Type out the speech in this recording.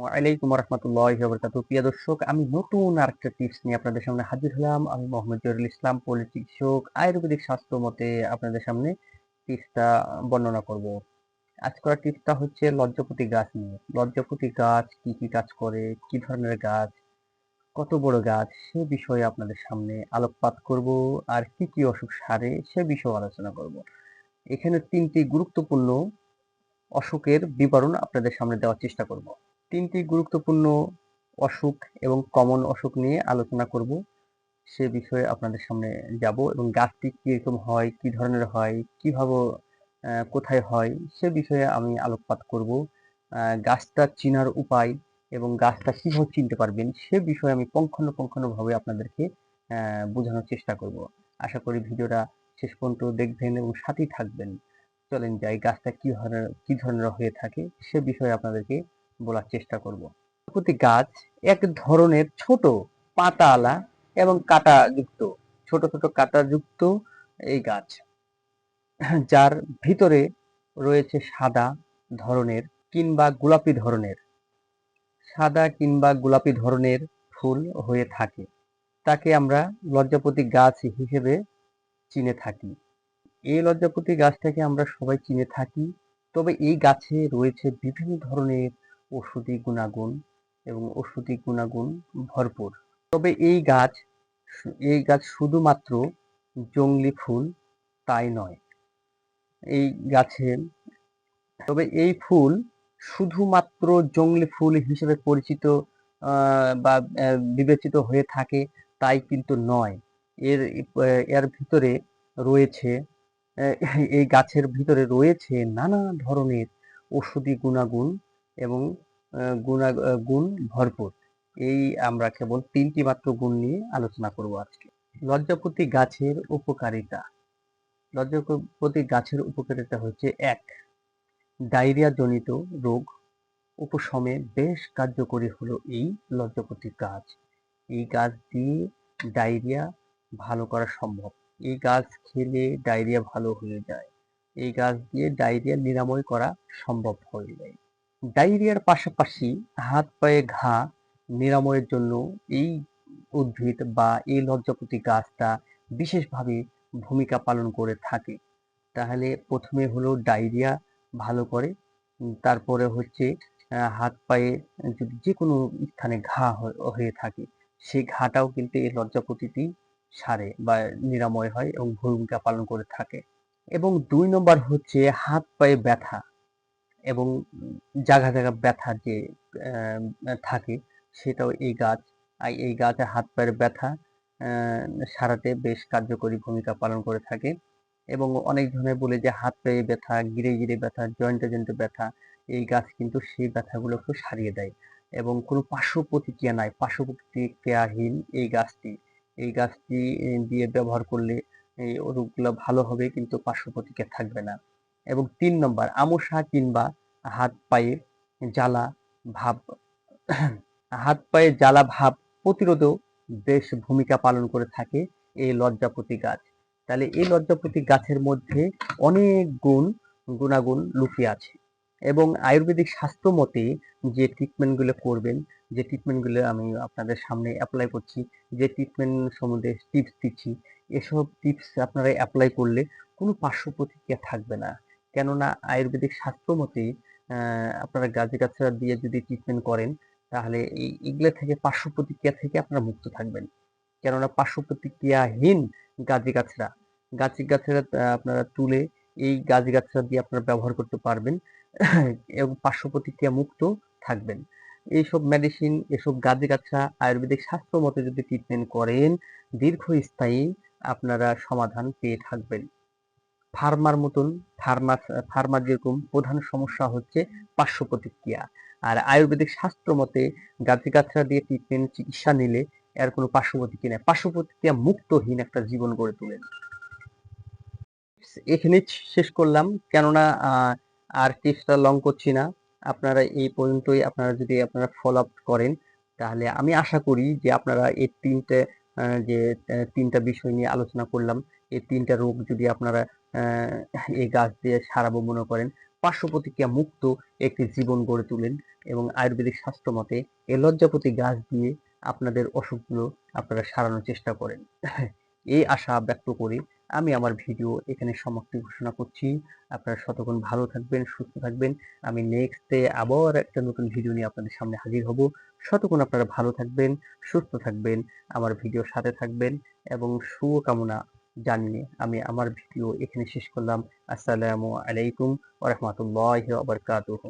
ওয়ালাইকুম রহমতুল্লাহ বরকাত প্রিয় দর্শক, আমি নতুন আরেকটা টিপস নিয়ে আপনাদের সামনে হাজির হলাম। আমি মোহাম্মদ ইসলাম আয়ুর্বেদিক মতে আপনাদের সামনে টিপসটা বর্ণনা করব। আজকের টিপসটা হচ্ছে লজ্জাপতি গাছ নিয়ে। লজ্জাপতি গাছ কি কি কাজ করে, কি ধরনের গাছ, কত বড় গাছ, সে বিষয়ে আপনাদের সামনে আলোকপাত করব আর কি কি অসুখ সারে, সে বিষয়ে আলোচনা করব। এখানে তিনটি গুরুত্বপূর্ণ অসুখের বিবরণ আপনাদের সামনে দেওয়ার চেষ্টা করব। তিনটি গুরুত্বপূর্ণ অসুখ এবং কমন অসুখ নিয়ে আলোচনা করব। সে বিষয়ে আপনাদের সামনে যাব এবং গাছটি কীরকম হয়, কি ধরনের হয়, কীভাবে কোথায় হয়, সে বিষয়ে আমি আলোকপাত করব। গাছটা চিনার উপায় এবং গাছটা কীভাবে চিনতে পারবেন, সে বিষয়ে আমি পুঙ্খানুপুঙ্খানুভাবে আপনাদেরকে বোঝানোর চেষ্টা করব। আশা করি ভিডিওটা শেষ পর্যন্ত দেখবেন এবং সাথেই থাকবেন। চলেন যাই গাছটা কি ধরনের কি ধরনের হয়ে থাকে, সে বিষয়ে আপনাদেরকে বলার চেষ্টা করব। প্রতি গাছ এক ধরনের ছোট পাতাওয়ালা এবং কাটা যুক্ত ছোট ছোট কাটা যুক্ত এই গাছ, যার ভিতরে রয়েছে সাদা ধরনের কিংবা গোলাপি ধরনের, সাদা কিংবা গোলাপি ধরনের ফুল হয়ে থাকে। তাকে আমরা লজ্জাপতি গাছ হিসেবে চিনে থাকি। এই লজ্জাপতি গাছটাকে আমরা সবাই চিনে থাকি। তবে এই গাছে রয়েছে বিভিন্ন ধরনের ঔষধি গুণাগুণ এবং ওষুধি গুণাগুণ ভরপুর। তবে এই গাছ এই গাছ শুধুমাত্র জংলি ফুল তাই নয়, এই গাছে তবে এই ফুল শুধুমাত্র জংলি ফুল হিসেবে পরিচিত বা বিবেচিত হয়ে থাকে তাই কিন্তু নয়। এর এর ভিতরে রয়েছে এই গাছের ভিতরে রয়েছে নানা ধরনের ওষুধি গুণাগুণ এবং গুণা গুণ ভরপুর। এই আমরা কেবল তিনটি মাত্র গুণ নিয়ে আলোচনা করব আজকে। লজ্জাপতি গাছের উপকারিতা। লজ্জাপতি গাছের উপকারিতা হচ্ছে, এক ডায়রিয়া জনিত রোগ উপশমে বেশ কার্যকরী হলো এই লজ্জাপতি গাছ। এই গাছ দিয়ে ডায়রিয়া ভালো করা সম্ভব। এই গাছ খেলে ডায়রিয়া ভালো হয়ে যায়। এই গাছ দিয়ে ডায়রিয়া নিরাময় করা সম্ভব হয়ে যায়। ডায়রিয়ার পাশাপাশি হাত, পায়ে ঘা নিরাময়ের জন্য এই উদ্ভিদ বা এই লজ্জাপতি গাছটা বিশেষভাবে ভূমিকা পালন করে থাকে। তাহলে প্রথমে হলো ডায়রিয়া ভালো করে, তারপরে হচ্ছে হাত, পায়ে যদি যে কোনো স্থানে ঘা হয়ে থাকে সেই ঘাটাও কিন্তু এই লজ্জাপতিটি সারে বা নিরাময় হয় এবং ভূমিকা পালন করে থাকে। এবং দুই নম্বর হচ্ছে হাত, পায়ে ব্যথা। এবং জায়গা জায়গা ব্যথা যে থাকে সেটাও এই গাছ এই গাছে হাত পায়ের ব্যথা সারাতে বেশ কার্যকরী ভূমিকা পালন করে থাকে। এবং অনেক ধরনের বলে যে হাত পায়ে ব্যথা, গিরে গিরে ব্যথা, জয়েন্টে জয়েন্টে ব্যথা, এই গাছ কিন্তু সেই ব্যথাগুলোকে সারিয়ে দেয়। এবং কোনো পার্শ্ব প্রতিক্রিয়া নাই, পার্শ্ব প্রতিক্রিয়াহীন এই গাছটি। এই গাছটি দিয়ে ব্যবহার করলে, এই রোগগুলো ভালো হবে, কিন্তু পার্শ্ব প্রতিক্রিয়া থাকবে না। এবং তিন নম্বর, আমসা কিংবা হাত পায়ে জ্বালা ভাব, হাত পায়ে জ্বালা ভাব প্রতিরোধেও বেশ ভূমিকা পালন করে থাকে এই লজ্জাপতি গাছ। তাহলে এই লজ্জাপতি গাছের মধ্যে অনেক গুণ, গুণাগুণ লুকিয়ে আছে এবং আয়ুর্বেদিক শাস্ত্র মতে যে ট্রিটমেন্টগুলো করবেন, যে ট্রিটমেন্টগুলো আমি আপনাদের সামনে অ্যাপ্লাই করছি, যে ট্রিটমেন্ট সম্বন্ধে টিপস দিচ্ছি, এসব টিপস আপনারা অ্যাপ্লাই করলে কোনো পার্শ্ব প্রতিক্রিয়া থাকবে না। কেননা আয়ুর্বেদিক শাস্ত্র মতে আপনারা গাছে গাছরা দিয়ে যদি ট্রিটমেন্ট করেন, তাহলে এই এগুলো থেকে পার্শ্ব প্রতিক্রিয়া থেকে আপনারা মুক্ত থাকবেন। কেননা পার্শ্ব প্রতিক্রিয়াহীন গাছি গাছরা গাছি গাছরা আপনারা তুলে এই গাছি গাছরা দিয়ে আপনারা ব্যবহার করতে পারবেন, এবং পার্শ্ব প্রতিক্রিয়া মুক্ত থাকবেন। এইসব মেডিসিন এসব গাছি গাছরা আয়ুর্বেদিক শাস্ত্র মতে যদি ট্রিটমেন্ট করেন, দীর্ঘস্থায়ী আপনারা সমাধান পেয়ে থাকবেন। ফার্মার মতন, ফার্মা ফার্মার যেরকম, প্রধান সমস্যা হচ্ছে পার্শ্ব প্রতিক্রিয়া আর আয়ুর্বেদিক শাস্ত্র মতে গাছি গাছরা দিয়ে ট্রিটমেন্ট চিকিৎসা নিলে এর কোনো পার্শ্ব প্রতিক্রিয়া নেই। পার্শ্ব প্রতিক্রিয়া মুক্তহীন একটা জীবন গড়ে তোলেন এখানে শেষ করলাম। কেননা আর টিপসটা লং করছি না। আপনারা এই পর্যন্তই আপনারা যদি আপনারা ফলো আপ করেন, তাহলে আমি আশা করি যে আপনারা এই তিনটে যে তিনটা বিষয় নিয়ে আলোচনা করলাম। এই তিনটা রোগ যদি আপনারা এই গাছ দিয়ে সারাবো মনে করেন। পার্শ্ব প্রতিক্রিয়া মুক্ত একটি জীবন গড়ে তুলেন এবং আয়ুর্বেদিক শাস্ত্র মতে এ লজ্জাপতি গাছ দিয়ে আপনাদের অসুখগুলো আপনারা সারানোর চেষ্টা করেন। এই আশা ব্যক্ত করে আমি আমার ভিডিও এখানে সমাপ্তি ঘোষণা করছি। আপনারা শতক্ষণ ভালো থাকবেন, সুস্থ থাকবেন। আমি নেক্সটে আবার একটা নতুন ভিডিও নিয়ে আপনাদের সামনে হাজির হব। শতক্ষণ আপনারা ভালো থাকবেন, সুস্থ থাকবেন, আমার ভিডিওর সাথে থাকবেন এবং শুভকামনা। জানিয়ে আমি আমার ভিডিও এখানে শেষ করলাম। আসসালামু আলাইকুম ওরহমতুল্লাহ রাহমাতুল্লাহি ওয়া বারাকাতুহু।